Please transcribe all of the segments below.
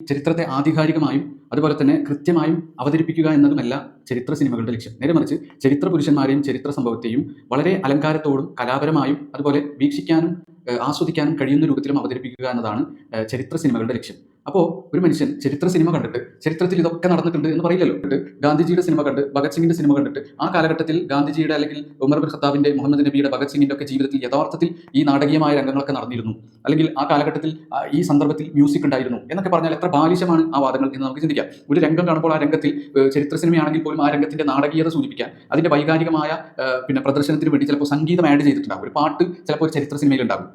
ചരിത്രത്തെ ആധികാരികമായും അതുപോലെ തന്നെ കൃത്യമായും അവതരിപ്പിക്കുക എന്നതുമല്ല ചരിത്ര സിനിമകളുടെ ലക്ഷ്യം. നേരെ മറിച്ച് ചരിത്ര പുരുഷന്മാരെയും ചരിത്ര സംഭവത്തെയും വളരെ അലങ്കാരത്തോടും കലാപരമായും അതുപോലെ വീക്ഷിക്കാനും ആസ്വദിക്കാനും കഴിയുന്ന രൂപത്തിലും അവതരിപ്പിക്കുക എന്നതാണ് ചരിത്ര സിനിമകളുടെ ലക്ഷ്യം. അപ്പോൾ ഒരു മനുഷ്യൻ ചരിത്ര സിനിമ കണ്ടിട്ട് ചരിത്രത്തിൽ ഇതൊക്കെ നടന്നിട്ടുണ്ട് എന്ന് പറയില്ലല്ലോ. ഗാന്ധിജിയുടെ സിനിമ കണ്ട് ഭഗത് സിംഗിന്റെ സിനിമ കണ്ടിട്ട് ആ കാലഘട്ടത്തിൽ ഗാന്ധിജിയുടെ അല്ലെങ്കിൽ ഉമർ ബിൻ ഖത്താബിന്റെ മുഹമ്മദ് നബിയുടെ ഭഗത് സിംഗിന്റെ ഒക്കെ ജീവിതത്തിൽ യഥാർത്ഥത്തിൽ ഈ നാടകീയമായ രംഗങ്ങളൊക്കെ നടന്നിരുന്നു. അല്ലെങ്കിൽ ആ കാലഘട്ടത്തിൽ ഈ സന്ദർഭത്തിൽ മ്യൂസിക് ഉണ്ടായിരുന്നു എന്നൊക്കെ പറഞ്ഞാൽ എത്ര ബാലിശമാണ് ആ വാദങ്ങൾ എന്ന് നമുക്ക് ചിന്തിക്കാം. ഒരു രംഗം കാണുമ്പോൾ ആ രംഗത്തിൽ ചരിത്ര സിനിമയാണെങ്കിൽ പോലും ആ രംഗത്തിന്റെ നാടകീയത സൂചിപ്പിക്കാൻ അതിന്റെ വൈകാരികമായ പിന്നെ പ്രദർശനത്തിന് വേണ്ടി ചിലപ്പോൾ സംഗീതം ആഡ് ചെയ്തിട്ടുണ്ടാകും ഒരു പാട്ട് ചിലപ്പോൾ ഒരു ചരിത്ര സിനിമയിൽ ഉണ്ടാകും.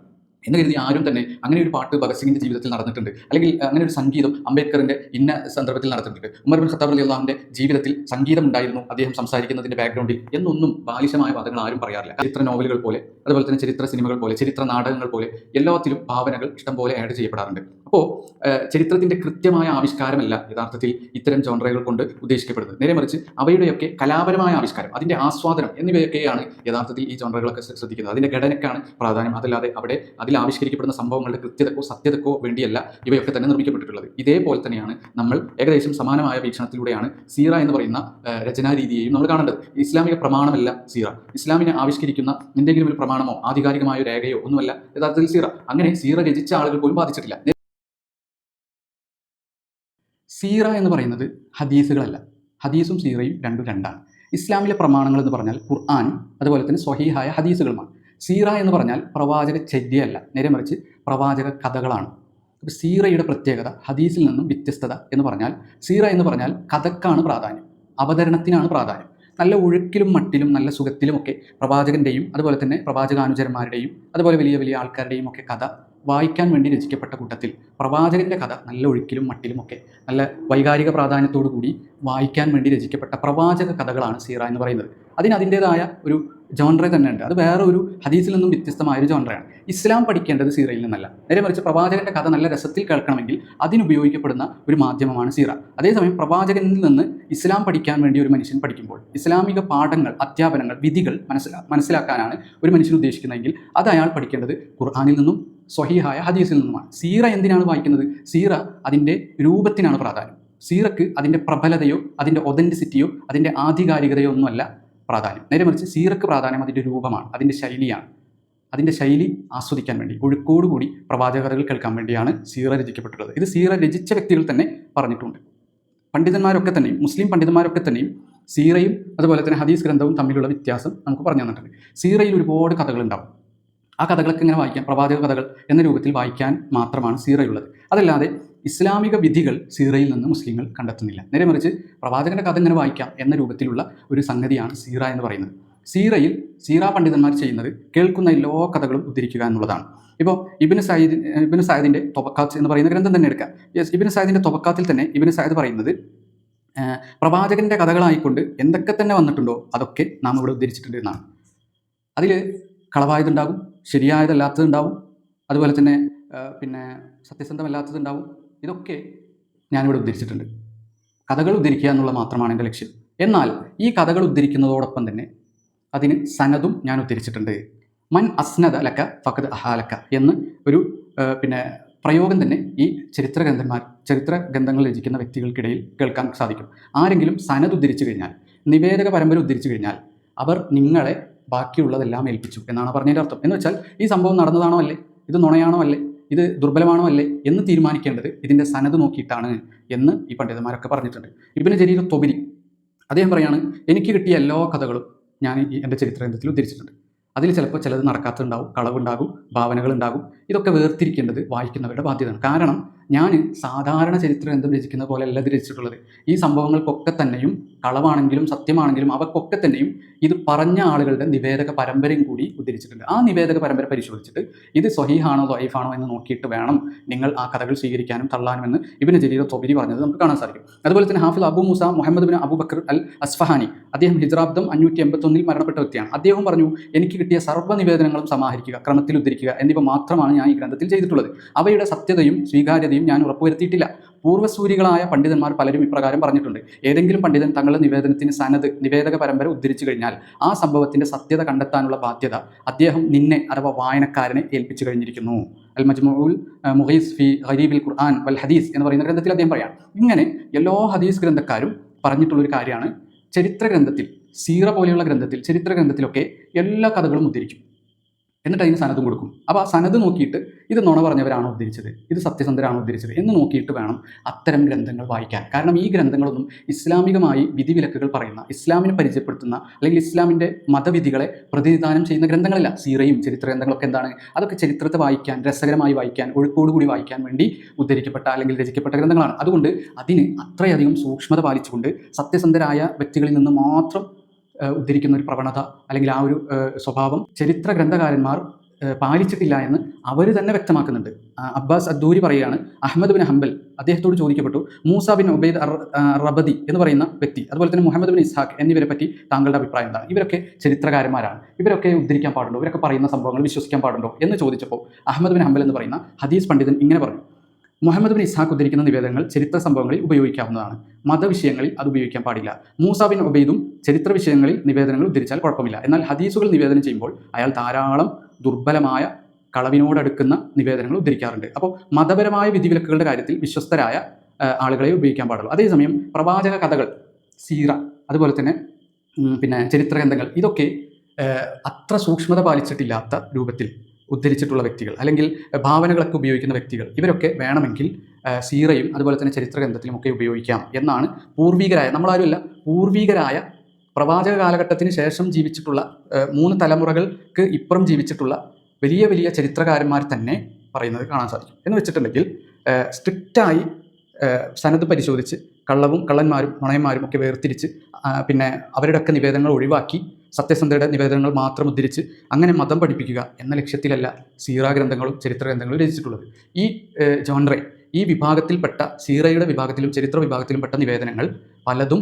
എന്ന് കരുതി ആരും തന്നെ അങ്ങനെ ഒരു പാട്ട് ഭഗത് സിംഗിന്റെ ജീവിതത്തിൽ നടന്നിട്ടുണ്ട്. അല്ലെങ്കിൽ അങ്ങനെ ഒരു സംഗീതം അംബേദ്കറിന്റെ ഇന്ന സന്ദർഭത്തിൽ നടന്നിട്ടുണ്ട്. ഉമർ ബിൻ ഖത്താബ് അലി അള്ളാഹിന്റെ ജീവിതത്തിൽ സംഗീതം ഉണ്ടായിരുന്നു അദ്ദേഹം സംസാരിക്കുന്നതിന്റെ ബാക്ക്ഗ്രൗണ്ടിൽ എന്നൊന്നും ബാലിശമായ വാദങ്ങൾ ആരും പറയാറില്ല. ചരിത്ര നോവലുകൾ പോലെ അതുപോലെ തന്നെ ചരിത്ര സിനിമകൾ പോലെ ചരിത്ര നാടകങ്ങൾ പോലെ എല്ലാത്തിലും ഭാവനകൾ ഇഷ്ടംപോലെ ആഡ് ചെയ്യപ്പെടാറുണ്ട്. അപ്പോൾ ചരിത്രത്തിന്റെ കൃത്യമായ ആവിഷ്കാരമല്ല യഥാർത്ഥത്തിൽ ഇത്തരം ജോൺറകൾ കൊണ്ട് ഉദ്ദേശിക്കപ്പെടുന്നത്. നേരെ മറിച്ച് അവയുടെയൊക്കെ കലാപരമായ ആവിഷ്കാരം അതിന്റെ ആസ്വാദനം എന്നിവയൊക്കെയാണ് യഥാർത്ഥത്തിൽ ഈ ജോൺറകളൊക്കെ ശ്ര- ശ്രദ്ധിക്കുന്നത്. അതിന്റെ ഘടനയ്ക്കാണ് പ്രാധാന്യം. അതല്ലാതെ അവിടെ അതിൽ ആവിഷ്കരിക്കപ്പെടുന്ന സംഭവങ്ങളുടെ കൃത്യതക്കോ സത്യതക്കോ വേണ്ടിയല്ല ഇവയൊക്കെ തന്നെ നിർമ്മിക്കപ്പെട്ടിട്ടുള്ളത്. ഇതേപോലെ തന്നെയാണ് നമ്മൾ ഏകദേശം സമാനമായ വീക്ഷണത്തിലൂടെയാണ് സീറ എന്ന് പറയുന്ന രചനാരീതിയെയും നമ്മൾ കാണേണ്ടത്. ഇസ്ലാമിക പ്രമാണമല്ല സീറ. ഇസ്ലാമിനെ ആവിഷ്കരിക്കുന്ന എന്തെങ്കിലും ഒരു പ്രമാണമോ ആധികാരികമായ രേഖയോ ഒന്നുമല്ല യഥാർത്ഥത്തിൽ സീറ. അങ്ങനെ സീറ രചിച്ച ആളുകൾ പോലും ബാധിച്ചിട്ടില്ല. സീറ എന്ന് പറയുന്നത് ഹദീസുകളല്ല. ഹദീസും സീറയും രണ്ടും രണ്ടാണ്. ഇസ്ലാമിലെ പ്രമാണങ്ങൾ എന്ന് പറഞ്ഞാൽ ഖുർആൻ അതുപോലെ തന്നെ സ്വഹീഹായ ഹദീസുകളുമാണ്. സീറ എന്ന് പറഞ്ഞാൽ പ്രവാചക ചര്യയല്ല നേരെ മറിച്ച് പ്രവാചക കഥകളാണ്. അപ്പോൾ സീറയുടെ പ്രത്യേകത ഹദീസിൽ നിന്നും വ്യത്യസ്തത എന്ന് പറഞ്ഞാൽ സീറ എന്ന് പറഞ്ഞാൽ കഥക്കാണ് പ്രാധാന്യം അവതരണത്തിനാണ് പ്രാധാന്യം. നല്ല ഒഴുക്കിലും മട്ടിലും നല്ല സുഖത്തിലുമൊക്കെ പ്രവാചകന്റെയും അതുപോലെ തന്നെ പ്രവാചകാനുചരന്മാരുടെയും അതുപോലെ വലിയ വലിയ ആൾക്കാരുടെയും ഒക്കെ കഥ വായിക്കാൻ വേണ്ടി രചിക്കപ്പെട്ട കൂട്ടത്തിൽ പ്രവാചകന്റെ കഥ നല്ല ഒഴുക്കിലും മട്ടിലുമൊക്കെ നല്ല വൈകാരിക പ്രാധാന്യത്തോടു കൂടി വായിക്കാൻ വേണ്ടി രചിക്കപ്പെട്ട പ്രവാചക കഥകളാണ് സീറ എന്ന് പറയുന്നത്. അതിന് അതിന്റേതായ ഒരു ജോൺറ തന്നെയുണ്ട്. അത് വേറെ ഒരു ഹദീസിൽ നിന്നും വ്യത്യസ്തമായ ഒരു ജോൺറയാണ്. ഇസ്ലാം പഠിക്കേണ്ടത് സീറയിൽ നിന്നല്ല. നേരെ മറിച്ച് പ്രവാചകന്റെ കഥ നല്ല രസത്തിൽ കേൾക്കണമെങ്കിൽ അതിനുപയോഗിക്കപ്പെടുന്ന ഒരു മാധ്യമമാണ് സീറ. അതേസമയം പ്രവാചകനിൽ നിന്ന് ഇസ്ലാം പഠിക്കാൻ വേണ്ടി ഒരു മനുഷ്യൻ പഠിക്കുമ്പോൾ ഇസ്ലാമിക പാഠങ്ങൾ അധ്യാപനങ്ങൾ വിധികൾ മനസ്സിലാ മനസ്സിലാക്കാനാണ് ഒരു മനുഷ്യൻ ഉദ്ദേശിക്കുന്നതെങ്കിൽ അത് അയാൾ പഠിക്കേണ്ടത് ഖുർആാനിൽ നിന്നും സ്വഹീഹായ ഹദീസിൽ നിന്നുമാണ് സീറ എന്തിനാണ് വായിക്കുന്നത്? സീറ അതിന്റെ രൂപത്തിനാണ് പ്രാധാന്യം. സീറക്ക് അതിന്റെ പ്രബലതയോ അതിന്റെ ഒതന്റിസിറ്റിയോ അതിന്റെ ആധികാരികതയോ ഒന്നുമല്ല പ്രാധാന്യം. നേരെ മറിച്ച് സീറക്ക് പ്രാധാന്യം അതിന്റെ രൂപമാണ് അതിന്റെ ശൈലിയാണ്. അതിന്റെ ശൈലി ആസ്വദിക്കാൻ വേണ്ടി ഒഴുക്കോടുകൂടി പ്രവാചകഥകൾ കേൾക്കാൻ വേണ്ടിയാണ് സീറ രചിക്കപ്പെട്ടിട്ടുള്ളത്. ഇത് സീറ രചിച്ച വ്യക്തികൾ തന്നെ പറഞ്ഞിട്ടുണ്ട്. പണ്ഡിതന്മാരൊക്കെ തന്നെയും മുസ്ലിം പണ്ഡിതന്മാരൊക്കെ തന്നെയും സീറയും അതുപോലെ തന്നെ ഹദീസ് ഗ്രന്ഥവും തമ്മിലുള്ള വ്യത്യാസം നമുക്ക് പറഞ്ഞു തന്നിട്ടുണ്ട്. സീറയിൽ ഒരുപാട് കഥകളുണ്ടാവും. ആ കഥകളൊക്കെ ഇങ്ങനെ വായിക്കാം. പ്രവാചക കഥകൾ എന്ന രൂപത്തിൽ വായിക്കാൻ മാത്രമാണ് സീറയുള്ളത്. അതല്ലാതെ ഇസ്ലാമിക വിധികൾ സീറയിൽ നിന്ന് മുസ്ലിങ്ങൾ കണ്ടെത്തുന്നില്ല. നേരെ മറിച്ച് പ്രവാചകന്റെ കഥ ഇങ്ങനെ വായിക്കാം എന്ന രൂപത്തിലുള്ള ഒരു സംഗതിയാണ് സീറ എന്ന് പറയുന്നത്. സീറയിൽ സീറ പണ്ഡിതന്മാർ ചെയ്യുന്നത് കേൾക്കുന്ന എല്ലാ കഥകളും ഉദ്ധരിക്കുക എന്നുള്ളതാണ്. ഇപ്പോൾ ഇബിന് സയ്യിദ് ഇബിന് സായദിന്റെ തൊബക്കാത്ത് എന്ന് പറയുന്ന ഗ്രന്ഥം തന്നെ എടുക്കാം. യെസ് ഇബിന് സായദിന്റെ തൊബക്കാത്തിൽ തന്നെ ഇബിന് സായദ് പറയുന്നത് പ്രവാചകന്റെ കഥകളായിക്കൊണ്ട് എന്തൊക്കെ തന്നെ വന്നിട്ടുണ്ടോ അതൊക്കെ നാം ഇവിടെ ഉദ്ധരിച്ചിട്ടുണ്ട് എന്നാണ്. അതിൽ കളവായതുണ്ടാകും ശരിയായതല്ലാത്തതുണ്ടാവും. അതുപോലെ തന്നെ പിന്നെ സത്യസന്ധമല്ലാത്തതുണ്ടാവും. ഇതൊക്കെ ഞാനിവിടെ ഉദ്ധരിച്ചിട്ടുണ്ട്. കഥകൾ ഉദ്ധരിക്കുക എന്നുള്ളത് മാത്രമാണ് എന്റെ ലക്ഷ്യം. എന്നാൽ ഈ കഥകൾ ഉദ്ധരിക്കുന്നതോടൊപ്പം തന്നെ അതിന് സനതും ഞാൻ ഉദ്ധരിച്ചിട്ടുണ്ട്. മൻ അസ്നദ ലക്ക ഫഖദ് അഹാലക്ക എന്ന് ഒരു പിന്നെ പ്രയോഗം തന്നെ ഈ ചരിത്ര ഗ്രന്ഥന്മാർ ചരിത്ര ഗ്രന്ഥങ്ങൾ രചിക്കുന്ന വ്യക്തികൾക്കിടയിൽ കേൾക്കാൻ സാധിക്കും. ആരെങ്കിലും സനത് ഉദ്ധരിച്ചു കഴിഞ്ഞാൽ നിവേദക പരമ്പര ഉദ്ധരിച്ചു കഴിഞ്ഞാൽ അവർ നിങ്ങളെ ബാക്കിയുള്ളതെല്ലാം ഏൽപ്പിച്ചു എന്നാണ് പറഞ്ഞതിന്റെ അർത്ഥം. എന്ന് വെച്ചാൽ ഈ സംഭവം നടന്നതാണോ അല്ലേ? ഇത് നുണയാണോ അല്ലേ? ഇത് ദുർബലമാണോ അല്ലേ? എന്ന് തീരുമാനിക്കേണ്ടത് ഇതിന്റെ സനത് നോക്കിയിട്ടാണ് എന്ന് ഈ പണ്ഡിതന്മാരൊക്കെ പറഞ്ഞിട്ടുണ്ട്. ഇബിന് ജരീർ തൊബിരി അദ്ദേഹം പറയാണ് എനിക്ക് കിട്ടിയ എല്ലാ കഥകളും ഞാൻ എന്റെ ചരിത്ര ഗ്രന്ഥത്തിൽ ഉദ്ധരിച്ചിട്ടുണ്ട്. അതിൽ ചിലപ്പോൾ ചിലത് നടക്കാത്തതുണ്ടാവും കളവുണ്ടാകും ഭാവനകളുണ്ടാകും ഇതൊക്കെ വേർതിരിക്കേണ്ടത് വായിക്കുന്നവരുടെ ബാധ്യതയാണ്. കാരണം ഞാൻ സാധാരണ ചരിത്ര ഗ്രന്ഥം രചിക്കുന്ന പോലെ അല്ല രചിച്ചിട്ടുള്ളത്. ഈ സംഭവങ്ങൾക്കൊക്കെ തന്നെയും കളവാണെങ്കിലും സത്യമാണെങ്കിലും അവക്കൊക്കെ തന്നെയും ഇത് പറഞ്ഞ ആളുകളുടെ നിവേദക പരമ്പരയും കൂടി ഉദ്ധരിച്ചിട്ടുണ്ട്. ആ നിവേദക പരമ്പര പരിശോധിച്ചിട്ട് ഇത് സ്വഹീഹാണോ ദ്വൈഫാണോ എന്ന് നോക്കിയിട്ട് വേണം നിങ്ങൾ ആ കഥകൾ സ്വീകരിക്കാനും തള്ളാനും എന്ന് ഇബിന് ജലീല തൊബിരി പറഞ്ഞത് നമുക്ക് കാണാൻ സാധിക്കും. അതുപോലെ തന്നെ ഹാഫിൽ Abu Musa Muhammad bin Abu Bakr al Asfahani അദ്ദേഹം ഹിജ്രാബ്ദം അഞ്ഞൂറ്റി എൺപത്തൊന്നിൽ മരണപ്പെട്ട വ്യക്തിയാണ്. അദ്ദേഹം പറഞ്ഞു എനിക്ക് കിട്ടിയ സർവ നിവേദനങ്ങളും സമാഹരിക്കുക ക്രമത്തിൽ ഉദ്ധരിക്കുക എന്നിവ മാത്രമാണ് ഞാൻ ഈ ഗ്രന്ഥത്തിൽ ചെയ്തിട്ടുള്ളത്. അവയുടെ സത്യതയും സ്വീകാര്യതയും ഞാൻ ഉറപ്പുവരുത്തിയിട്ടില്ല. പൂർവസൂരികളായ പണ്ഡിതന്മാർ പലരും ഇപ്രകാരം പറഞ്ഞിട്ടുണ്ട്. ഏതെങ്കിലും പണ്ഡിതൻ തങ്ങളുടെ നിവേദനത്തിന് സനത് നിവേദക പരമ്പര ഉദ്ധരിച്ചു കഴിഞ്ഞാൽ ആ സംഭവത്തിന്റെ സത്യത കണ്ടെത്താനുള്ള ബാധ്യത അദ്ദേഹം നിന്നെ അഥവാ വായനക്കാരനെ ഏൽപ്പിച്ചു കഴിഞ്ഞിരിക്കുന്നു. അൽ മജ്മുൽ മുഹീസ് ഫി ഹരീബിൽ ഖുർആൻ വൽ ഹദീസ് എന്ന് പറയുന്ന ഗ്രന്ഥത്തിൽ അദ്ദേഹം പറയാം ഇങ്ങനെ എല്ലാ ഹദീസ് ഗ്രന്ഥക്കാരും പറഞ്ഞിട്ടുള്ളൊരു കാര്യമാണ്. ചരിത്ര ഗ്രന്ഥത്തിൽ സീറ പോലെയുള്ള ഗ്രന്ഥത്തിൽ ചരിത്ര ഗ്രന്ഥത്തിലൊക്കെ എല്ലാ കഥകളും ഉദ്ധരിക്കും. എന്നിട്ട് അതിന് സനതും കൊടുക്കും. അപ്പോൾ ആ സനത് നോക്കിയിട്ട് ഇത് നുണ പറഞ്ഞവരാണോ ഉദ്ധരിച്ചത്? ഇത് സത്യസന്ധരാണോ ഉദ്ധരിച്ചത്? എന്ന് നോക്കിയിട്ട് വേണം അത്തരം ഗ്രന്ഥങ്ങൾ വായിക്കാൻ. കാരണം ഈ ഗ്രന്ഥങ്ങളൊന്നും ഇസ്ലാമികമായി വിധിവിലക്കുകൾ പറയുന്ന ഇസ്ലാമിനെ പരിചയപ്പെടുത്തുന്ന അല്ലെങ്കിൽ ഇസ്ലാമിന്റെ മതവിധികളെ പ്രതിനിധാനം ചെയ്യുന്ന ഗ്രന്ഥങ്ങളല്ല. സീറയും ചരിത്ര ഗ്രന്ഥങ്ങളൊക്കെ എന്താണ്? അതൊക്കെ ചരിത്രത്തെ വായിക്കാൻ രസകരമായി വായിക്കാൻ ഒഴുക്കോടുകൂടി വായിക്കാൻ വേണ്ടി ഉദ്ധരിക്കപ്പെട്ട അല്ലെങ്കിൽ രചിക്കപ്പെട്ട ഗ്രന്ഥങ്ങളാണ്. അതുകൊണ്ട് അതിന് അത്രയധികം സൂക്ഷ്മത പാലിച്ചുകൊണ്ട് സത്യസന്ധരായ വ്യക്തികളിൽ നിന്ന് മാത്രം ഉദ്ധരിക്കുന്ന ഒരു പ്രവണത അല്ലെങ്കിൽ ആ ഒരു സ്വഭാവം ചരിത്ര ഗ്രന്ഥകാരന്മാർ പാലിച്ചിട്ടില്ല എന്ന് അവർ തന്നെ വ്യക്തമാക്കുന്നുണ്ട്. അബ്ബാസ് അദ്ദൂരി പറയുകയാണ് അഹമ്മദ് ബിൻ ഹംബൽ അദ്ദേഹത്തോട് ചോദിക്കപ്പെട്ടു മൂസ ബിൻ ഉബൈദ് അർ റബദി എന്ന് പറയുന്ന വ്യക്തി അതുപോലെ തന്നെ മുഹമ്മദ് ബിൻ ഇസ്ഹാഖ് എന്നിവരെ പറ്റി താങ്കളുടെ അഭിപ്രായം എന്താണ്? ഇവരൊക്കെ ചരിത്രകാരന്മാരാണ്. ഇവരൊക്കെ ഉദ്ധരിക്കാൻ പാടുണ്ടോ? ഇവരൊക്കെ പറയുന്ന സംഭവങ്ങൾ വിശ്വസിക്കാൻ പാടുണ്ടോ? എന്ന് ചോദിച്ചപ്പോൾ അഹമ്മദ് ബിൻ ഹംബൽ എന്ന് പറയുന്ന ഹദീസ് പണ്ഡിതൻ ഇങ്ങനെ പറഞ്ഞു മുഹമ്മദ് ബിൻ ഇസ്ഹാഖ് ഉദ്ധരിക്കുന്ന നിവേദനങ്ങൾ ചരിത്ര സംഭവങ്ങളിൽ ഉപയോഗിക്കാവുന്നതാണ്. മതവിഷയങ്ങളിൽ അത് ഉപയോഗിക്കാൻ പാടില്ല. മൂസ ബിൻ ഒബൈദും ചരിത്ര വിഷയങ്ങളിൽ നിവേദനങ്ങൾ ഉദ്ധരിച്ചാൽ കുഴപ്പമില്ല. എന്നാൽ ഹദീസുകൾ നിവേദനം ചെയ്യുമ്പോൾ അയാൾ ധാരാളം ദുർബലമായ കളവിനോടടുക്കുന്ന നിവേദനങ്ങൾ ഉദ്ധരിക്കാറുണ്ട്. അപ്പോൾ മതപരമായ വിധിവിലക്കുകളുടെ കാര്യത്തിൽ വിശ്വസ്തരായ ആളുകളെ ഉപയോഗിക്കാൻ പാടുള്ളൂ. അതേസമയം പ്രവാചക കഥകൾ സീറ അതുപോലെ തന്നെ പിന്നെ ചരിത്ര ഗ്രന്ഥങ്ങൾ ഇതൊക്കെ അത്ര സൂക്ഷ്മത പാലിച്ചിട്ടില്ലാത്ത രൂപത്തിൽ ഉദ്ധരിച്ചിട്ടുള്ള വ്യക്തികൾ അല്ലെങ്കിൽ ഭാവനകളൊക്കെ ഉപയോഗിക്കുന്ന വ്യക്തികൾ ഇവരൊക്കെ വേണമെങ്കിൽ സീറയും അതുപോലെ തന്നെ ഒക്കെ ഉപയോഗിക്കാം എന്നാണ് പൂർവികരായ നമ്മളാരുമല്ല പൂർവികരായ പ്രവാചക കാലഘട്ടത്തിന് ശേഷം ജീവിച്ചിട്ടുള്ള മൂന്ന് തലമുറകൾക്ക് ഇപ്പുറം ജീവിച്ചിട്ടുള്ള വലിയ വലിയ ചരിത്രകാരന്മാർ തന്നെ പറയുന്നത് കാണാൻ സാധിക്കും. എന്ന് വെച്ചിട്ടുണ്ടെങ്കിൽ സ്ട്രിക്റ്റായി സനത് പരിശോധിച്ച് കള്ളവും കള്ളന്മാരും നുണയന്മാരും ഒക്കെ വേർതിരിച്ച് പിന്നെ അവരുടെയൊക്കെ നിവേദനങ്ങൾ ഒഴിവാക്കി സത്യസന്ധയുടെ നിവേദനങ്ങൾ മാത്രം ഉദ്ധരിച്ച് അങ്ങനെ മതം പഠിപ്പിക്കുക എന്ന ലക്ഷ്യത്തിലല്ല സീറാ ഗ്രന്ഥങ്ങളും ചരിത്ര ഗ്രന്ഥങ്ങളും രചിച്ചിട്ടുള്ളത്. ഈ ജോൺറെ ഈ വിഭാഗത്തിൽപ്പെട്ട സീറയുടെ വിഭാഗത്തിലും ചരിത്ര വിഭാഗത്തിലും പെട്ട നിവേദനങ്ങൾ പലതും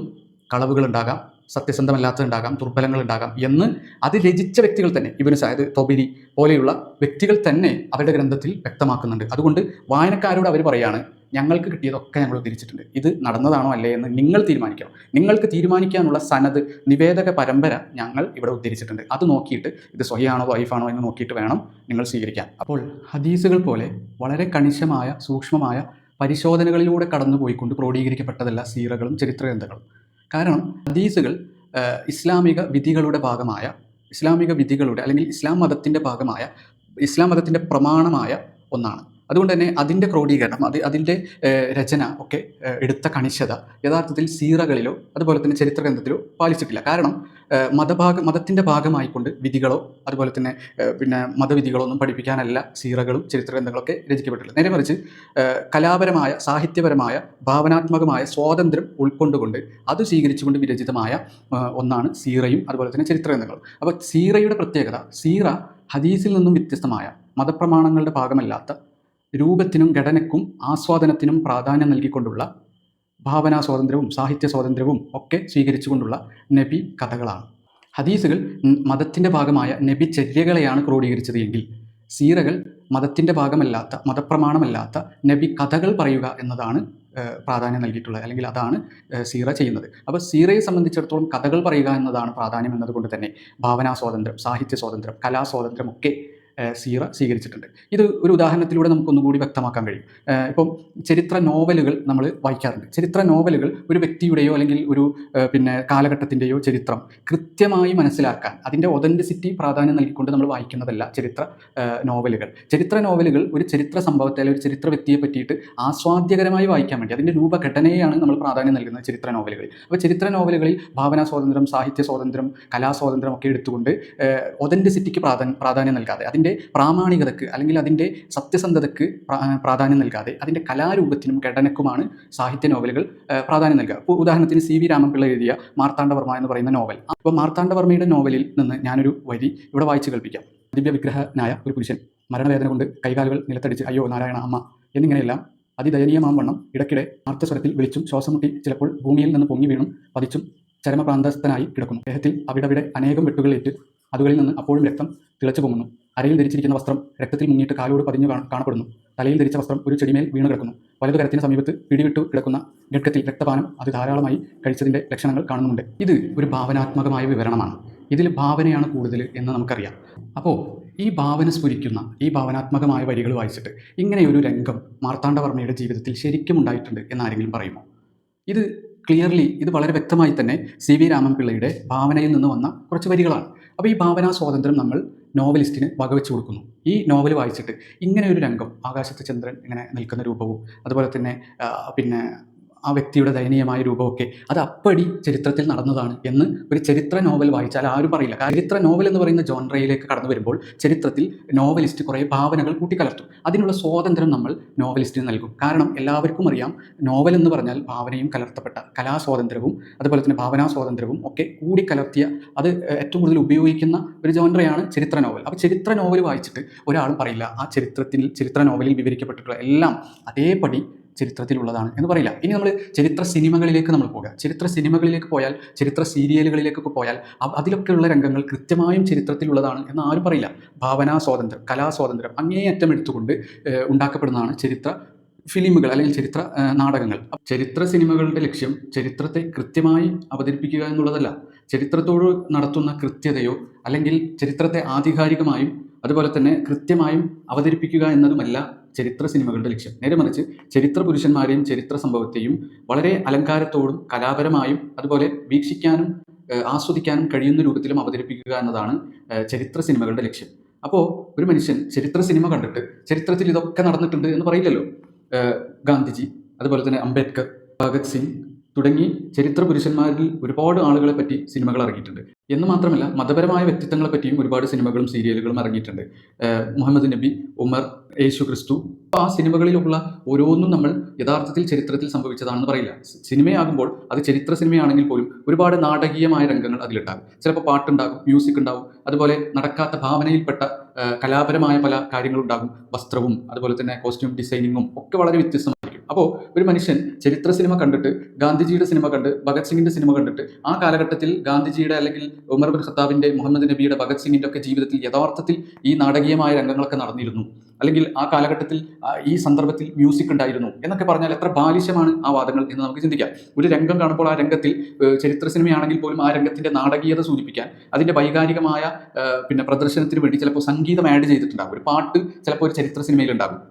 കളവുകളുണ്ടാകാം സത്യസന്ധമല്ലാത്തതുണ്ടാകാം ദുർബലങ്ങളുണ്ടാകാം എന്ന് അത് രചിച്ച വ്യക്തികൾ തന്നെ ഇവന് സായത് തൊബിരി പോലെയുള്ള വ്യക്തികൾ തന്നെ അവരുടെ ഗ്രന്ഥത്തിൽ വ്യക്തമാക്കുന്നുണ്ട്. അതുകൊണ്ട് വായനക്കാരോട് അവർ പറയാണ് ഞങ്ങൾക്ക് കിട്ടിയതൊക്കെ ഞങ്ങൾ ഉദ്ധരിച്ചിട്ടുണ്ട്. ഇത് നടന്നതാണോ അല്ലേ എന്ന് നിങ്ങൾ തീരുമാനിക്കണം. നിങ്ങൾക്ക് തീരുമാനിക്കാനുള്ള സനത് നിവേദക പരമ്പര ഞങ്ങൾ ഇവിടെ ഉദ്ധരിച്ചിട്ടുണ്ട്. അത് നോക്കിയിട്ട് ഇത് സ്വഹിയാണോ വൈഫാണോ എന്ന് നോക്കിയിട്ട് വേണം നിങ്ങൾ സ്വീകരിക്കാൻ. അപ്പോൾ ഹദീസുകൾ പോലെ വളരെ കണിശമായ സൂക്ഷ്മമായ പരിശോധനകളിലൂടെ കടന്നുപോയിക്കൊണ്ട് ക്രോഡീകരിക്കപ്പെട്ടതല്ല സീറകളും ചരിത്ര ഗ്രന്ഥങ്ങളും കാരണം ഹദീസുകൾ ഇസ്ലാമിക വിധികളുടെ ഭാഗമായ ഇസ്ലാമിക വിധികളുടെ അല്ലെങ്കിൽ ഇസ്ലാം മതത്തിന്റെ ഭാഗമായ ഇസ്ലാം മതത്തിന്റെ പ്രമാണമായ ഒന്നാണ്. അതുകൊണ്ട് തന്നെ അതിന്റെ ക്രോഡീകരണം അത് അതിന്റെ രചന ഒക്കെ എടുത്ത കണിശത യഥാർത്ഥത്തിൽ സീറകളിലോ അതുപോലെ തന്നെ ചരിത്ര ഗ്രന്ഥത്തിലോ പാലിച്ചിട്ടില്ല. കാരണം മതഭാഗ മതത്തിന്റെ ഭാഗമായിക്കൊണ്ട് വിധികളോ അതുപോലെ തന്നെ പിന്നെ മതവിധികളോ ഒന്നും പഠിപ്പിക്കാനല്ല സീറകളും ചരിത്ര ഗ്രന്ഥങ്ങളൊക്കെ രചിക്കപ്പെട്ടിട്ടുള്ളത്. നേരെ മറിച്ച് കലാപരമായ സാഹിത്യപരമായ ഭാവനാത്മകമായ സ്വാതന്ത്ര്യം ഉൾക്കൊണ്ടുകൊണ്ട് അത് സ്വീകരിച്ചുകൊണ്ട് വിരചിതമായ ഒന്നാണ് സീറയും അതുപോലെ തന്നെ ചരിത്ര ഗ്രന്ഥങ്ങളും അപ്പോൾ സീറയുടെ പ്രത്യേകത സീറ ഹദീസിൽ നിന്നും വ്യത്യസ്തമായ മതപ്രമാണങ്ങളുടെ ഭാഗമല്ലാത്ത രൂപത്തിനും ഘടനയ്ക്കും ആസ്വാദനത്തിനും പ്രാധാന്യം നൽകിക്കൊണ്ടുള്ള ഭാവനാ സ്വാതന്ത്ര്യവും സാഹിത്യ സ്വാതന്ത്ര്യവും ഒക്കെ സ്വീകരിച്ചുകൊണ്ടുള്ള നബി കഥകളാണ്. ഹദീസുകൾ മതത്തിന്റെ ഭാഗമായ നബി ചര്യകളെയാണ് ക്രോഡീകരിച്ചത് എങ്കിൽ സീറകൾ മതത്തിന്റെ ഭാഗമല്ലാത്ത മതപ്രമാണമല്ലാത്ത നബി കഥകൾ പറയുക എന്നതാണ് പ്രാധാന്യം നൽകിയിട്ടുള്ളത്. അല്ലെങ്കിൽ അതാണ് സീറ ചെയ്യുന്നത്. അപ്പോൾ സീറയെ സംബന്ധിച്ചിടത്തോളം കഥകൾ പറയുക എന്നതാണ് പ്രാധാന്യം എന്നതുകൊണ്ട് തന്നെ ഭാവനാ സ്വാതന്ത്ര്യം സാഹിത്യ സ്വാതന്ത്ര്യം കലാസ്വാതന്ത്ര്യം ഒക്കെ സീറ സ്വീകരിച്ചിട്ടുണ്ട്. ഇത് ഒരു ഉദാഹരണത്തിലൂടെ നമുക്കൊന്നുകൂടി വ്യക്തമാക്കാൻ കഴിയും. ഇപ്പം ചരിത്ര നോവലുകൾ നമ്മൾ വായിക്കാറുണ്ട്. ചരിത്ര നോവലുകൾ ഒരു വ്യക്തിയുടെയോ അല്ലെങ്കിൽ ഒരു പിന്നെ കാലഘട്ടത്തിന്റെയോ ചരിത്രം കൃത്യമായി മനസ്സിലാക്കാൻ അതിന്റെ ഒതന്റിസിറ്റി പ്രാധാന്യം നൽകിക്കൊണ്ട് നമ്മൾ വായിക്കുന്നതല്ല ചരിത്ര നോവലുകൾ. ചരിത്ര നോവലുകൾ ഒരു ചരിത്ര സംഭവത്തെ അല്ലെങ്കിൽ ഒരു ചരിത്ര വ്യക്തിയെ പറ്റിയിട്ട് ആസ്വാദ്യകരമായി വായിക്കാൻ വേണ്ടി അതിന്റെ രൂപഘടനയെയാണ് നമ്മൾ പ്രാധാന്യം നൽകുന്നത് ചരിത്ര നോവലുകളിൽ. അപ്പോൾ ചരിത്ര നോവലുകളിൽ ഭാവനാ സ്വാതന്ത്ര്യം സാഹിത്യ സ്വാതന്ത്ര്യം കലാസ്വാതന്ത്ര്യം ഒക്കെ എടുത്തുകൊണ്ട് ഒതന്റിസിറ്റിക്ക് പ്രാധാന്യം പ്രാധാന്യം നൽകാതെ പ്രാമാണികതക്ക് അല്ലെങ്കിൽ അതിന്റെ സത്യസന്ധതയ്ക്ക് പ്രാധാന്യം നൽകാതെ അതിന്റെ കലാരൂപത്തിനും ഘടനക്കുമാണ് സാഹിത്യ നോവലുകൾ പ്രാധാന്യം നൽകുക. ഇപ്പോൾ ഉദാഹരണത്തിന് സി വി രാമപിള്ള എഴുതിയ മാർത്താണ്ഡവർമ്മ എന്ന് പറയുന്ന നോവൽ. അപ്പോൾ മാർത്താണ്ഡവർമ്മയുടെ നോവലിൽ നിന്ന് ഞാനൊരു വരി ഇവിടെ വായിച്ചു കേൾപ്പിക്കാം. ദിവ്യവിഗ്രഹനായ ഒരു പുരുഷൻ മരണവേദന കൊണ്ട് കൈകാലുകൾ നിലത്തടിച്ച് അയ്യോ നാരായണ അമ്മ എന്നിങ്ങനെയെല്ലാം അതിദയനീയമാം വണ്ണം ഇടയ്ക്കിടെ ആർത്തസ്വരത്തിൽ വിളിച്ചും ശ്വാസം മുട്ടി ചിലപ്പോൾ ഭൂമിയിൽ നിന്ന് പൊങ്ങി വീണും പതിച്ചും ചരമപ്രാന്തസ്ഥനായി കിടക്കുന്നു. ദേഹത്തിൽ അവിടവിടെ അനേകം വെട്ടുകളേറ്റ് അതുകളിൽ നിന്ന് അപ്പോഴും രക്തം തിളച്ചു പൊങ്ങുന്നു അരയിൽ ധരിച്ചിരിക്കുന്ന വസ്ത്രം രക്തത്തിൽ മുങ്ങിയിട്ട് കാലോട് പതിഞ്ഞു കാണപ്പെടുന്നു. തലയിൽ ധരിച്ച വസ്ത്രം ഒരു ചെടിമേൽ വീണ് കിടക്കുന്നു. വലതു കരത്തിന് സമീപത്ത് പിടിവിട്ടു കിടക്കുന്ന ഘട്ടത്തിൽ രക്തപാനം അത് ധാരാളമായി കഴിച്ചതിന്റെ ലക്ഷണങ്ങൾ കാണുന്നുണ്ട്. ഇത് ഒരു ഭാവനാത്മകമായ വിവരണമാണ്. ഇതിൽ ഭാവനയാണ് കൂടുതൽ എന്ന് നമുക്കറിയാം. അപ്പോൾ ഈ ഭാവന സ്ഫുരിക്കുന്ന ഈ ഭാവനാത്മകമായ വരികൾ വായിച്ചിട്ട് ഇങ്ങനെയൊരു രംഗം മാർത്താണ്ഡവർമ്മയുടെ ജീവിതത്തിൽ ശരിക്കും ഉണ്ടായിട്ടുണ്ട് എന്നാരെങ്കിലും പറയുമോ? ഇത് ക്ലിയർലി ഇത് വളരെ വ്യക്തമായി തന്നെ സി വി രാമൻപിള്ളയുടെ ഭാവനയിൽ നിന്ന് വന്ന കുറച്ച് വരികളാണ്. അപ്പോൾ ഈ ഭാവനാ സ്വാതന്ത്ര്യം നമ്മൾ നോവലിസ്റ്റിന് വകവെച്ച് കൊടുക്കുന്നു. ഈ നോവൽ വായിച്ചിട്ട് ഇങ്ങനെ ഒരു രംഗം ആകാശത്ത് ചന്ദ്രൻ ഇങ്ങനെ നിൽക്കുന്ന രൂപവും അതുപോലെ തന്നെ പിന്നെ ആ വ്യക്തിയുടെ ദയനീയമായ രൂപമൊക്കെ അത് അപ്പടി ചരിത്രത്തിൽ നടന്നതാണ് എന്ന് ഒരു ചരിത്ര നോവൽ വായിച്ചാൽ ആരും പറയില്ല. ചരിത്ര നോവൽ എന്ന് പറയുന്ന ജോൺറയിലേക്ക് കടന്നു വരുമ്പോൾ ചരിത്രത്തിൽ നോവലിസ്റ്റ് കുറേ ഭാവനകൾ കൂട്ടിക്കലർത്തും. അതിനുള്ള സ്വാതന്ത്ര്യം നമ്മൾ നോവലിസ്റ്റിന് നൽകും. കാരണം എല്ലാവർക്കും അറിയാം നോവൽ എന്ന് പറഞ്ഞാൽ ഭാവനയും കലർത്തപ്പെട്ട കലാസ്വാതന്ത്ര്യവും അതുപോലെ തന്നെ ഭാവനാ സ്വാതന്ത്ര്യവും ഒക്കെ കൂടിക്കലർത്തിയ അത് ഏറ്റവും കൂടുതൽ ഉപയോഗിക്കുന്ന ഒരു ജോൺറയാണ് ചരിത്ര നോവൽ. അപ്പോൾ ചരിത്ര നോവൽ വായിച്ചിട്ട് ഒരാളും പറയില്ല ആ ചരിത്രത്തിൽ ചരിത്ര നോവലിൽ വിവരിക്കപ്പെട്ടിട്ടുള്ള എല്ലാം അതേപടി ചരിത്രത്തിലുള്ളതാണ് എന്ന് പറയില്ല. ഇനി നമ്മൾ ചരിത്ര സിനിമകളിലേക്ക് നമ്മൾ പോകുക ചരിത്ര സിനിമകളിലേക്ക് പോയാൽ ചരിത്ര സീരിയലുകളിലേക്കൊക്കെ പോയാൽ അതിലൊക്കെയുള്ള രംഗങ്ങൾ കൃത്യമായും ചരിത്രത്തിലുള്ളതാണ് എന്ന് ആരും പറയില്ല. ഭാവനാ സ്വാതന്ത്ര്യം കലാസ്വാതന്ത്ര്യം അങ്ങേയറ്റം എടുത്തുകൊണ്ട് ഉണ്ടാക്കപ്പെടുന്നതാണ് ചരിത്ര ഫിലിമുകൾ അല്ലെങ്കിൽ ചരിത്ര നാടകങ്ങൾ. ചരിത്ര സിനിമകളുടെ ലക്ഷ്യം ചരിത്രത്തെ കൃത്യമായി അവതരിപ്പിക്കുക എന്നുള്ളതല്ല. ചരിത്രത്തോട് നടത്തുന്ന കൃത്യതയോ അല്ലെങ്കിൽ ചരിത്രത്തെ ആധികാരികമായും അതുപോലെ തന്നെ കൃത്യമായും അവതരിപ്പിക്കുക എന്നതുമല്ല ചരിത്ര സിനിമകളുടെ ലക്ഷ്യം. നേരെ മറിച്ച് ചരിത്ര പുരുഷന്മാരെയും ചരിത്ര സംഭവത്തെയും വളരെ അലങ്കാരത്തോടും കലാപരമായും അതുപോലെ വീക്ഷിക്കാനും ആസ്വദിക്കാനും കഴിയുന്ന രൂപത്തിലും അവതരിപ്പിക്കുക എന്നതാണ് ചരിത്ര സിനിമകളുടെ ലക്ഷ്യം. അപ്പോൾ ഒരു മനുഷ്യൻ ചരിത്ര സിനിമ കണ്ടിട്ട് ചരിത്രത്തിൽ ഇതൊക്കെ നടന്നിട്ടുണ്ട് എന്ന് പറയില്ലല്ലോ? ഗാന്ധിജി അതുപോലെ തന്നെ അംബേദ്കർ ഭഗത് സിംഗ് തുടങ്ങി ചരിത്ര പുരുഷന്മാരിൽ ഒരുപാട് ആളുകളെ പറ്റി സിനിമകൾ ഇറങ്ങിയിട്ടുണ്ട്. എന്ന് മാത്രമല്ല മതപരമായ വ്യക്തിത്വങ്ങളെ പറ്റിയും ഒരുപാട് സിനിമകളും സീരിയലുകളും ഇറങ്ങിയിട്ടുണ്ട്. മുഹമ്മദ് നബി ഉമർ യേശു ക്രിസ്തു. ആ സിനിമകളിലുള്ള ഓരോന്നും നമ്മൾ യഥാർത്ഥത്തിൽ ചരിത്രത്തിൽ സംഭവിച്ചതാണെന്ന് പറയില്ല. സിനിമയാകുമ്പോൾ അത് ചരിത്ര സിനിമയാണെങ്കിൽ പോലും ഒരുപാട് നാടകീയമായ രംഗങ്ങൾ അതിലുണ്ടാകും. ചിലപ്പോൾ പാട്ടുണ്ടാകും മ്യൂസിക് ഉണ്ടാകും അതുപോലെ നടക്കാത്ത ഭാവനയിൽപ്പെട്ട കലാപരമായ പല കാര്യങ്ങളുണ്ടാകും. വസ്ത്രവും അതുപോലെ തന്നെ കോസ്റ്റ്യൂം ഡിസൈനിങ്ങും ഒക്കെ വളരെ വ്യത്യസ്തമായിരിക്കും. അപ്പോൾ ഒരു മനുഷ്യൻ ചരിത്ര സിനിമ കണ്ടിട്ട് ഗാന്ധിജിയുടെ സിനിമ കണ്ട് ഭഗത് സിംഗിന്റെ സിനിമ കണ്ടിട്ട് ആ കാലഘട്ടത്തിൽ ഗാന്ധിജിയുടെ അല്ലെങ്കിൽ ഉമർ ബിൻ ഖത്താബിന്റെ മുഹമ്മദ് നബിയുടെ ഭഗത് സിംഗിന്റെ ഒക്കെ ജീവിതത്തിൽ യഥാർത്ഥത്തിൽ ഈ നാടകീയമായ രംഗങ്ങളൊക്കെ നടന്നിരുന്നു. അല്ലെങ്കിൽ ആ കാലഘട്ടത്തിൽ ഈ സന്ദർഭത്തിൽ മ്യൂസിക് ഉണ്ടായിരുന്നു എന്നൊക്കെ പറഞ്ഞാൽ എത്ര ബാലിശമാണ് ആ വാദങ്ങൾ എന്ന് നമുക്ക് ചിന്തിക്കാം. ഒരു രംഗം കാണുമ്പോൾ ആ രംഗത്തിൽ ചരിത്ര സിനിമയാണെങ്കിൽ പോലും ആ രംഗത്തിന്റെ നാടകീയത സൂചിപ്പിക്കാൻ അതിന്റെ വൈകാരികമായ പിന്നെ പ്രദർശനത്തിന് വേണ്ടി ചിലപ്പോൾ സംഗീതം ആഡ് ചെയ്തിട്ടുണ്ടാകും. ഒരു പാട്ട് ചിലപ്പോൾ ഒരു ചരിത്ര സിനിമയിൽ ഉണ്ടാകും.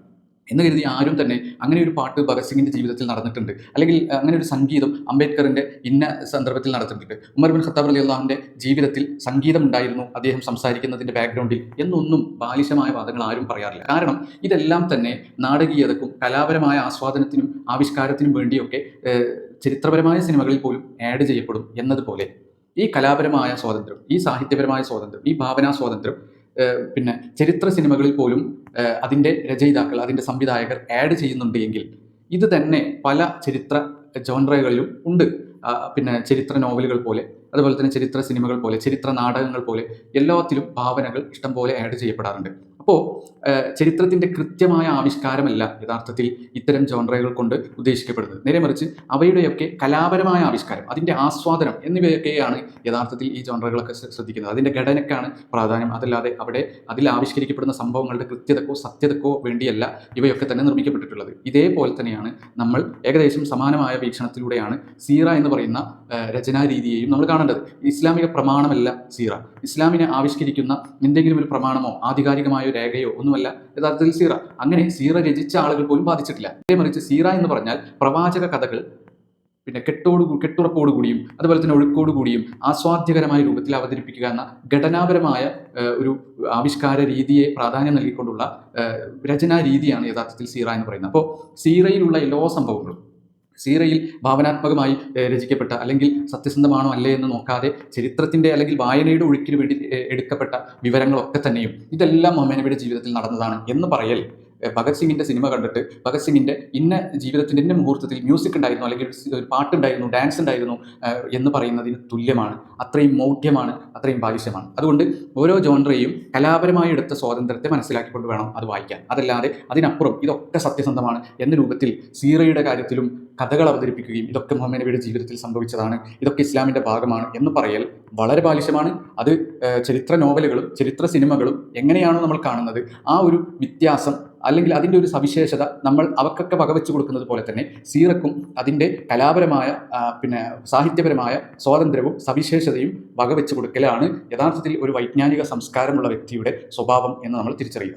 എന്ന് കരുതി ആരും തന്നെ അങ്ങനെ ഒരു പാട്ട് ഭഗത് സിംഗിന്റെ ജീവിതത്തിൽ നടന്നിട്ടുണ്ട്. അല്ലെങ്കിൽ അങ്ങനെ ഒരു സംഗീതം അംബേദ്കറിന്റെ ഇന്ന സന്ദർഭത്തിൽ നടന്നിട്ടുണ്ട്. ഉമർ ബിൻ ഖത്താബ് അലി അള്ളാഹിന്റെ ജീവിതത്തിൽ സംഗീതം ഉണ്ടായിരുന്നു അദ്ദേഹം സംസാരിക്കുന്നതിന്റെ ബാക്ക്ഗ്രൗണ്ടിൽ എന്നൊന്നും ബാലിശമായ വാദങ്ങൾ ആരും പറയാറില്ല. കാരണം ഇതെല്ലാം തന്നെ നാടകീയതക്കും കലാപരമായ ആസ്വാദനത്തിനും ആവിഷ്കാരത്തിനും വേണ്ടിയൊക്കെ ചരിത്രപരമായ സിനിമകളിൽ പോലും ആഡ് ചെയ്യപ്പെടും എന്നതുപോലെ. ഈ കലാപരമായ സ്വാതന്ത്ര്യം ഈ സാഹിത്യപരമായ സ്വാതന്ത്ര്യം ഈ ഭാവനാ സ്വാതന്ത്ര്യം പിന്നെ ചരിത്ര സിനിമകളിൽ പോലും അതിന്റെ രചയിതാക്കൾ അതിന്റെ സംവിധായകർ ആഡ് ചെയ്യുന്നുണ്ട് എങ്കിൽ ഇത് തന്നെ പല ചരിത്ര ജോൺറകളിലും ഉണ്ട്. പിന്നെ ചരിത്ര നോവലുകൾ പോലെ അതുപോലെ തന്നെ ചരിത്ര സിനിമകൾ പോലെ ചരിത്ര നാടകങ്ങൾ പോലെ എല്ലാത്തിലും ഭാവനകൾ ഇഷ്ടംപോലെ ആഡ് ചെയ്യപ്പെടാറുണ്ട്. അപ്പോൾ ചരിത്രത്തിന്റെ കൃത്യമായ ആവിഷ്കാരമല്ല യഥാർത്ഥത്തിൽ ഇത്തരം ജോൺറകൾ കൊണ്ട് ഉദ്ദേശിക്കപ്പെടുന്നത്. നേരെ മറിച്ച് അവയുടെയൊക്കെ കലാപരമായ ആവിഷ്കാരം അതിന്റെ ആസ്വാദനം എന്നിവയൊക്കെയാണ് യഥാർത്ഥത്തിൽ ഈ ജോൺറകളൊക്കെ ശ്ര- ശ്രദ്ധിക്കുന്നത്. അതിന്റെ ഘടനയ്ക്കാണ് പ്രാധാന്യം. അതല്ലാതെ അവിടെ അതിൽ ആവിഷ്കരിക്കപ്പെടുന്ന സംഭവങ്ങളുടെ കൃത്യതക്കോ സത്യതക്കോ വേണ്ടിയല്ല ഇവയൊക്കെ തന്നെ നിർമ്മിക്കപ്പെട്ടിട്ടുള്ളത്. ഇതേപോലെ തന്നെയാണ് നമ്മൾ ഏകദേശം സമാനമായ വീക്ഷണത്തിലൂടെയാണ് സീറ എന്ന് പറയുന്ന രചനാരീതിയെയും രചനാ രീതിയെയും നമ്മൾ കാണേണ്ടത്. ഇസ്ലാമിക പ്രമാണമല്ല സീറ. ഇസ്ലാമിനെ ആവിഷ്കരിക്കുന്ന എന്തെങ്കിലും ഒരു പ്രമാണമോ ആധികാരികമായ ഒരു രേഖയോ ഒന്നുമല്ല. യഥാർത്ഥത്തിൽ സീറ. അങ്ങനെ സീറ രചിച്ച ആളുകൾ പോലും ബാധിച്ചിട്ടില്ല. അതേ മറിച്ച് സീറ എന്ന് പറഞ്ഞാൽ പ്രവാചക കഥകൾ പിന്നെ കെട്ടോട് കെട്ടുറപ്പോടു കെട്ടുറപ്പോടുകൂടിയും അതുപോലെ തന്നെ ഒഴുക്കോടുകൂടിയും ആസ്വാദ്യകരമായ രൂപത്തിൽ അവതരിപ്പിക്കുക എന്ന ഘടനാപരമായ ഒരു ആവിഷ്കാര രീതിയെ പ്രാധാന്യം നൽകിക്കൊണ്ടുള്ള രചനാ രീതിയാണ് യഥാർത്ഥത്തിൽ സീറ എന്ന് പറയുന്നത്. അപ്പോൾ സീറയിലുള്ള എല്ലാ സംഭവങ്ങളും സീറയിൽ ഭാവനാത്മകമായി രചിക്കപ്പെട്ട അല്ലെങ്കിൽ സത്യസന്ധമാണോ അല്ലേ എന്ന് നോക്കാതെ ചരിത്രത്തിന്റെ അല്ലെങ്കിൽ വായനയുടെ ഒഴുക്കിന് വേണ്ടി എടുക്കപ്പെട്ട വിവരങ്ങളൊക്കെ തന്നെയും ഇതെല്ലാം മുഹമ്മദ് ജീവിതത്തിൽ നടന്നതാണ് എന്ന് പറയൽ. ഭഗത് സിംഗിന്റെ സിനിമ കണ്ടിട്ട് ഭഗത് സിംഗിന്റെ ഇന്ന ജീവിതത്തിന്റെ ഇന്ന മുഹൂർത്തത്തിൽ മ്യൂസിക് ഉണ്ടായിരുന്നു അല്ലെങ്കിൽ ഒരു പാട്ടുണ്ടായിരുന്നു ഡാൻസ് ഉണ്ടായിരുന്നു എന്ന് പറയുന്നതിന് തുല്യമാണ്. അത്രയും മൗഢ്യമാണ് അത്രയും ബാലിശ്യമാണ് അതുകൊണ്ട് ഓരോ ജോൺറയും കലാപരമായി എടുത്ത സ്വാതന്ത്ര്യത്തെ മനസ്സിലാക്കിക്കൊണ്ട് വേണം അത് വായിക്കാൻ. അതല്ലാതെ അതിനപ്പുറം ഇതൊക്കെ സത്യസന്ധമാണ് എന്ന രൂപത്തിൽ സീറയുടെ കാര്യത്തിലും കഥകൾ അവതരിപ്പിക്കുകയും ഇതൊക്കെ മുഹമ്മദ് നബിയുടെ ജീവിതത്തിൽ സംഭവിച്ചതാണ് ഇതൊക്കെ ഇസ്ലാമിന്റെ ഭാഗമാണ് എന്ന് പറയൽ വളരെ ബാലിശമാണ് അത് ചരിത്ര നോവലുകളും ചരിത്ര സിനിമകളും എങ്ങനെയാണോ നമ്മൾ കാണുന്നത് ആ ഒരു വ്യത്യാസം അല്ലെങ്കിൽ അതിന്റെ ഒരു സവിശേഷത നമ്മൾ അവക്കൊക്കെ വകവെച്ച് കൊടുക്കുന്നത് പോലെ തന്നെ സീറക്കും അതിന്റെ കലാപരമായ പിന്നെ സാഹിത്യപരമായ സ്വാതന്ത്ര്യവും സവിശേഷതയും വകവെച്ച് കൊടുക്കലാണ് യഥാർത്ഥത്തിൽ ഒരു വൈജ്ഞാനിക സംസ്കാരമുള്ള വ്യക്തിയുടെ സ്വഭാവം എന്ന് നമ്മൾ തിരിച്ചറിയുക.